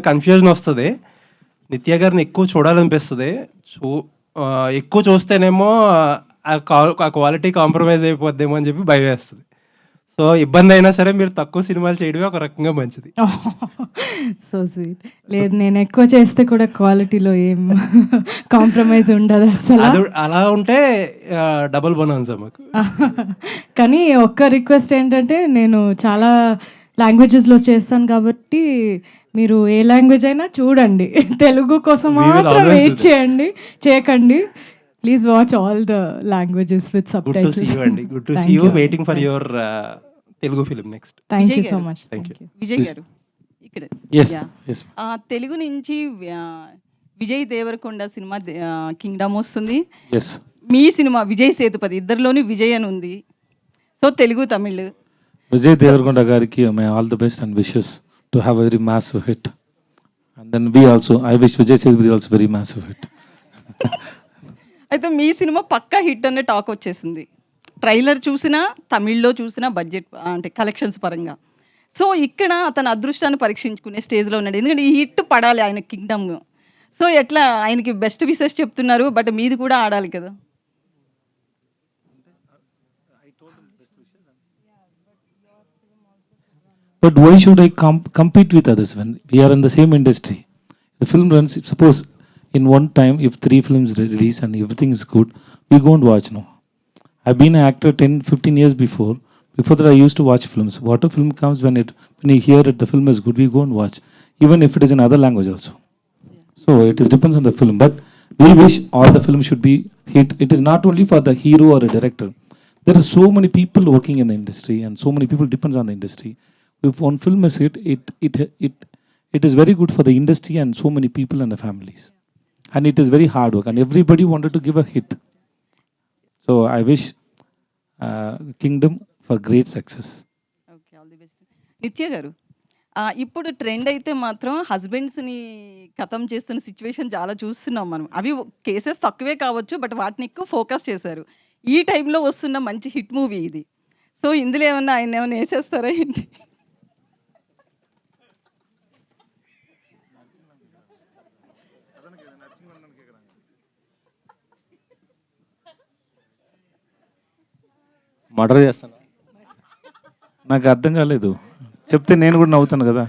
Confusion వస్తుంది. నిత్య గారిని ఎక్కువ చూడాలనిపిస్తుంది. చూ ఎక్కువ చూస్తేనేమో ఆ క్వాలిటీ కాంప్రమైజ్ అయిపోద్దేమో అని చెప్పి భయం వేస్తుంది. సో ఇబ్బంది అయినా సరే మీరు తక్కువ సినిమాలు చేయడమే ఒక రకంగా మంచిది. సో స్వీట్ లేదు నేను ఎక్కువ చేస్తే కూడా క్వాలిటీలో ఏం కాంప్రమైజ్ ఉండదు అసలు. అలా ఉంటే డబుల్ బోనన్సా మాకు. కానీ ఒక్క రిక్వెస్ట్ ఏంటంటే నేను చాలా లాంగ్వేజెస్లో చేస్తాను కాబట్టి మీరు ఏ లాంగ్వేజ్ అయినా చూడండి. తెలుగు కోసం మాత్రం వెయిట్. చేయండి. చేయకండి. Please watch all the languages with sub good to see you అండి good to see you waiting for your Telugu film next thank you Vijay so. Much thank. You Vijay గారు ఇక్కడ Yes, Yeah. yes. ఆ, తెలుగు నుంచి Vijay Deverakonda cinema Kingdom వస్తుంది. Yes మీ cinema Vijay Sethupathi ఇద్దరిలోని విజయ్ అని ఉంది. సో తెలుగు తమిళ్ విజయ్ దేవరకొండ గారికి my all the best and wishes to have very massive hit and then be also I wish Vijay Sethupathi also very massive hit అయితే మీ సినిమా పక్కా హిట్ అనే టాక్ వచ్చేసింది. ట్రైలర్ చూసినా తమిళ్ళో చూసినా బడ్జెట్ అంటే కలెక్షన్స్ పరంగా. సో ఇక్కడ అతని అదృష్టాన్ని పరీక్షించుకునే స్టేజ్లో ఉన్నాడు. ఎందుకంటే ఈ హిట్ పడాలి ఆయన కింగ్డమ్ సో ఎట్లా ఆయనకి బెస్ట్ విషెస్ చెప్తున్నారు బట్ మీది కూడా ఆడాలి కదా. But why should I com- compete with others when we are in the same industry? The film runs, suppose in one time, if three films release and everything is good, we go and watch now. I've been an actor 10, 15 years before. Before that, I used to watch films. What a film comes when it when you hear it, the film is good, we go and watch, even if it is in other language also. So it is depends on the film. But we wish all the films should be hit. It is not only for the hero or a director. There are so many people working in the industry, and so many people depends on the industry. If one film is hit, it it it it is very good for the industry and so many people and the families. And it is very hard work, and everybody wanted to give a hit. So I wish uh, Kingdom for great success. Okay all the best Nithya garu ఆ, ఇప్పుడు trend అయితే మాత్రం హస్బెండ్స్ని ఖతం చేస్తున్న situation చాలా చూస్తున్నాం మనం అవి కేసెస్ తక్కువే కావచ్చు బట్ వాటిని ఎక్కువ ఫోకస్ చేశారు ఈ టైంలో వస్తున్న మంచి హిట్ మూవీ ఇది సో ఇందులో ఏమన్నా ఆయన ఏమైనా వేసేస్తారా ఏంటి మర్డర్ చేస్తాను. నాకు అర్థం కాలేదు. చెప్తే నేను కూడా నవ్వుతాను కదా.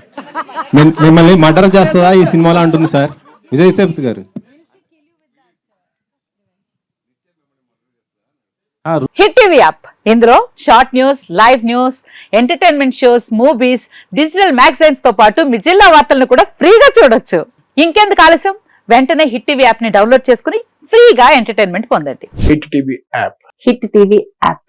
మిమ్- మిమ్మల్ని మర్డర్ చేస్తుందా ఈ సినిమాలో అంటుంది sir? Vijay Sethupathi garu. Hit TV app. ఇందులో short news live news entertainment shows movies digital మ్యాగజైన్స్తో పాటు మీ జిల్లా వార్తలను కూడా ఫ్రీగా చూడొచ్చు. ఇంకెందుకు ఆలస్యం? వెంటనే హిట్ టీవీ యాప్ని డౌన్లోడ్ చేసుకుని ఫ్రీగా ఎంటర్టైన్మెంట్ పొందండి. Hit TV app. Hit TV app.